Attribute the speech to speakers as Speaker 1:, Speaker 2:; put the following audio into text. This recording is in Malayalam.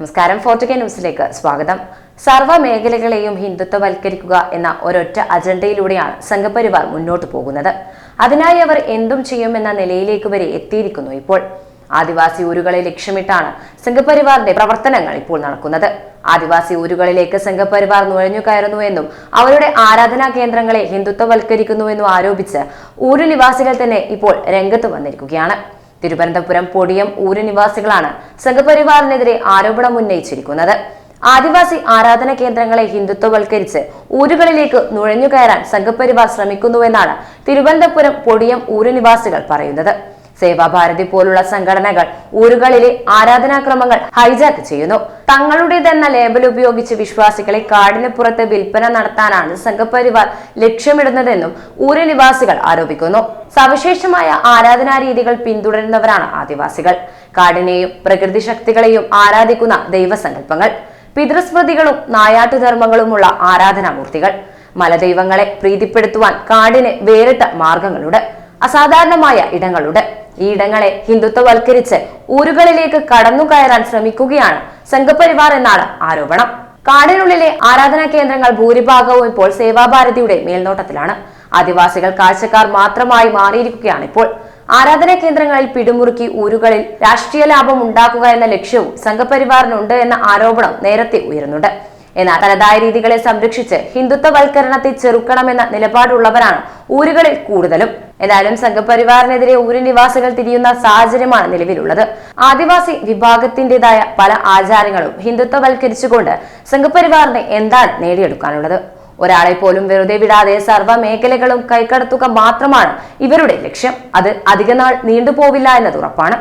Speaker 1: നമസ്കാരം ഫോർട്ടുകെ ന്യൂസിലേക്ക് സ്വാഗതം. സർവ മേഖലകളെയും ഹിന്ദുത്വവൽക്കരിക്കുക എന്ന ഒരൊറ്റ അജണ്ടയിലൂടെയാണ് സംഘപരിവാർ മുന്നോട്ടു പോകുന്നത്. അതിനായി അവർ എന്തും ചെയ്യുമെന്ന നിലയിലേക്ക് വരെ എത്തിയിരിക്കുന്നു ഇപ്പോൾ. ആദിവാസി ഊരുകളെ ലക്ഷ്യമിട്ടാണ് സംഘപരിവാറിന്റെ പ്രവർത്തനങ്ങൾ ഇപ്പോൾ നടക്കുന്നത്. ആദിവാസി ഊരുകളിലേക്ക് സംഘപരിവാർ നുഴഞ്ഞു കയറുന്നുവെന്നും അവരുടെ ആരാധനാ കേന്ദ്രങ്ങളെ ഹിന്ദുത്വവൽക്കരിക്കുന്നുവെന്നും ആരോപിച്ച് ഊരു നിവാസികൾ തന്നെ ഇപ്പോൾ രംഗത്ത് വന്നിരിക്കുകയാണ്. തിരുവനന്തപുരം പൊടിയം ഊര് നിവാസികളാണ് സംഘപരിവാറിനെതിരെ ആരോപണം ഉന്നയിച്ചിരിക്കുന്നത്. ആദിവാസി ആരാധന കേന്ദ്രങ്ങളെ ഹിന്ദുത്വവൽക്കരിച്ച് ഊരുകളിലേക്ക് നുഴഞ്ഞുകയറാൻ സംഘപരിവാർ ശ്രമിക്കുന്നുവെന്നാണ് തിരുവനന്തപുരം പൊടിയം ഊര് നിവാസികൾ പറയുന്നത്. സേവാഭാരതി പോലുള്ള സംഘടനകൾ ഊരുകളിലെ ആരാധനാക്രമങ്ങൾ ഹൈജാക്ക് ചെയ്യുന്നു. തങ്ങളുടേതെന്ന ലേബൽ ഉപയോഗിച്ച് വിശ്വാസികളെ കാടിന് പുറത്ത് വിൽപ്പന നടത്താനാണ് സംഘപരിവാർ ലക്ഷ്യമിടുന്നതെന്നും ഊര് നിവാസികൾ ആരോപിക്കുന്നു. സവിശേഷമായ ആരാധനാ രീതികൾ പിന്തുടരുന്നവരാണ് ആദിവാസികൾ. കാടിനെയും പ്രകൃതി ശക്തികളെയും ആരാധിക്കുന്ന ദൈവസങ്കല്പങ്ങൾ പിതൃസ്മൃതികളും നായാട്ടുധർമ്മങ്ങളുമുള്ള ആരാധനാമൂർത്തികൾ. മലദൈവങ്ങളെ പ്രീതിപ്പെടുത്തുവാൻ കാടിന് വേറിട്ട മാർഗങ്ങളുണ്ട്. അസാധാരണമായ ഇടങ്ങളുണ്ട് ഈ ഇടങ്ങളെ ഹിന്ദുത്വവൽക്കരിച്ച് ഊരുകളിലേക്ക് കടന്നു കയറാൻ ശ്രമിക്കുകയാണ് സംഘപരിവാർ എന്നാണ് ആരോപണം. കാടിനുള്ളിലെ ആരാധനാ കേന്ദ്രങ്ങൾ ഭൂരിഭാഗവും ഇപ്പോൾ സേവാഭാരതിയുടെ മേൽനോട്ടത്തിലാണ്. ആദിവാസികൾ കാഴ്ചക്കാർ മാത്രമായി മാറിയിരിക്കുകയാണ് ഇപ്പോൾ. ആരാധനാ കേന്ദ്രങ്ങളിൽ പിടിമുറുക്കി ഊരുകളിൽ രാഷ്ട്രീയ ലാഭം ഉണ്ടാക്കുക എന്ന ലക്ഷ്യവും സംഘപരിവാറിനുണ്ട് എന്ന ആരോപണം നേരത്തെ ഉയരുന്നുണ്ട്. എന്നാൽ തനതായ രീതികളെ സംരക്ഷിച്ച് ഹിന്ദുത്വവൽക്കരണത്തെ ചെറുക്കണമെന്ന നിലപാടുള്ളവരാണ് ഊരുകളിൽ കൂടുതലും. എന്നാലും സംഘപരിവാറിനെതിരെ ഊരു നിവാസികൾ തിരിയുന്ന സാഹചര്യമാണ് നിലവിലുള്ളത്. ആദിവാസി വിഭാഗത്തിന്റേതായ പല ആചാരങ്ങളും ഹിന്ദുത്വവൽക്കരിച്ചുകൊണ്ട് സംഘപരിവാറിനെ എന്താണ് നേടിയെടുക്കാനുള്ളത്? ഒരാളെ പോലും വെറുതെ വിടാതെ സർവ മേഖലകളും കൈക്കടത്തുക മാത്രമാണ് ഇവരുടെ ലക്ഷ്യം. അത് അധികനാൾ നീണ്ടുപോവില്ല എന്നത് ഉറപ്പാണ്.